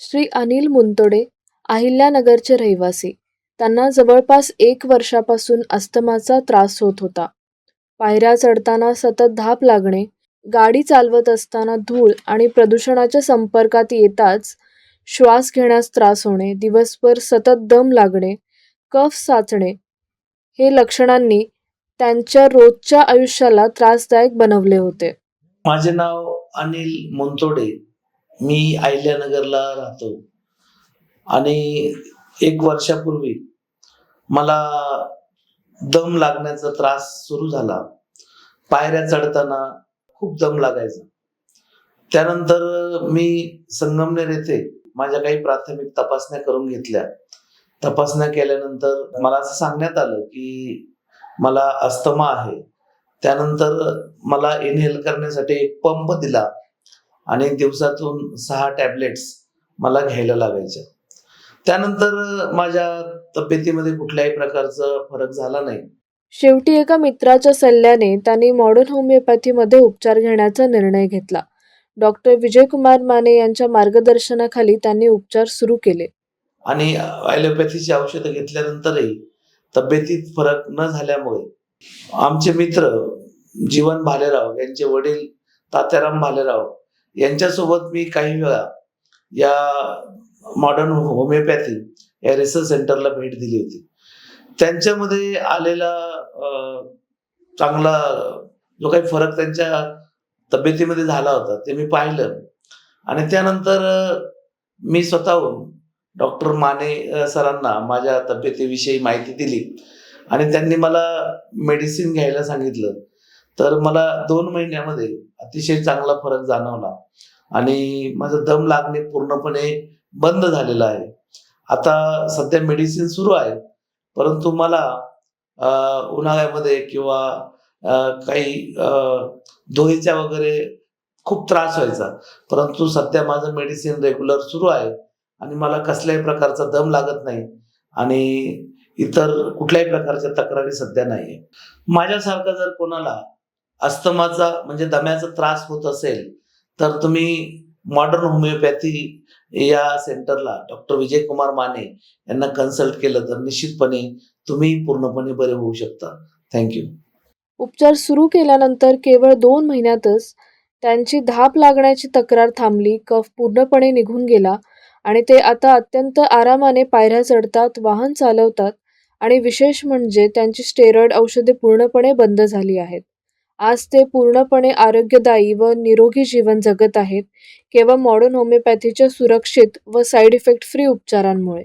श्री अनिल मुंतोडे अहिल्यानगरचे रहिवासी. त्यांना जवळपास एक वर्षापासून अस्थमाचा त्रास होत होता. पायऱ्या चढताना सतत धाप लागणे गाडी चालवत असताना धूळ आणि प्रदूषणाच्या संपर्कात येताच श्वास घेण्यास त्रास होणे दिवसभर सतत दम लागणे कफ साचणे हे लक्षणांनी त्यांच्या रोजच्या आयुष्याला त्रासदायक बनवले होते. माझे नाव अनिल मुंतोडे. मी अहिल्यानगरला राहतो. आणि एक वर्षापूर्वी मला दम लागण्याचा त्रास सुरू झाला. पायऱ्या चढताना खूप दम लागायचा. त्यानंतर मी संगमनेर येथे माझ्या काही प्राथमिक तपासण्या करून घेतल्या. तपासण्या केल्यानंतर मला असं सांगण्यात आलं की मला अस्थमा आहे. त्यानंतर मला इनहेल करण्यासाठी एक पंप दिला. आणि दिवसातून सहा टॅबलेट्स मला घ्यायला लागायच्या. त्यानंतर माझ्या तब्येतीमध्ये कुठल्याही प्रकारचा फरक झाला नाही. शेवटी एका मित्राच्या सल्ल्याने त्यांनी मॉडर्न होमिओपॅथीमध्ये उपचार घेण्याचा निर्णय घेतला. डॉक्टर विजयकुमार माने यांच्या मार्गदर्शनाखाली त्यांनी उपचार सुरू केले. आणि ॲलोपॅथीची औषधं घेतल्यानंतरही तब्येतीत फरक न झाल्यामुळे आमचे मित्र जीवन भालेराव यांचे वडील तात्याराम भालेराव यांच्यासोबत मी काही वेळा या मॉडर्न होमिओपॅथी या रिसर्च सेंटरला भेट दिली होती. त्यांच्यामध्ये आलेला चांगला जो काही फरक त्यांच्या तब्येतीमध्ये झाला होता ते मी पाहिलं. आणि त्यानंतर मी स्वतःहून डॉक्टर माने सरांना माझ्या तब्येतीविषयी माहिती दिली. आणि त्यांनी मला मेडिसिन घ्यायला सांगितलं. तर मला दोन महिन्यामध्ये अतिशय चांगला फरक जाणवला. आणि माझं दम लागणे पूर्णपणे बंद झालेलं आहे. आता सध्या मेडिसिन सुरू आहे. परंतु मला उन्हाळ्यामध्ये किंवा काही अं, वगैरे खूप त्रास व्हायचा. परंतु सध्या माझं मेडिसिन रेग्युलर सुरू आहे आणि मला कसल्याही प्रकारचा दम लागत नाही आणि इतर कुठल्याही प्रकारच्या तक्रारी सध्या नाही आहे माझ्यासारखा जर कोणाला अस्थमाचा म्हणजे दम्याचा त्रास होत असेल तर तुम्ही मॉडर्न होमिओपॅथी या सेंटरला डॉक्टर विजय कुमार माने यांना कन्सल्ट केलं तर निश्चितपणे तुम्ही पूर्णपणे बरे होऊ शकता. थँक्यू उपचार सुरू केल्यानंतर केवळ दोन महिन्यातच त्यांची धाप लागण्याची तक्रार थांबली कफ पूर्णपणे निघून गेला आणि ते आता अत्यंत आरामाने पायऱ्या चढतात वाहन चालवतात आणि विशेष म्हणजे त्यांची स्टेरॉइड औषधे पूर्णपणे बंद झाली आहेत. आज ते पूर्णपणे आरोग्यदायी व निरोगी जीवन जगत आहेत केवळ मॉडर्न होमिओपॅथीच्या सुरक्षित व साईड इफेक्ट फ्री उपचारांमुळे.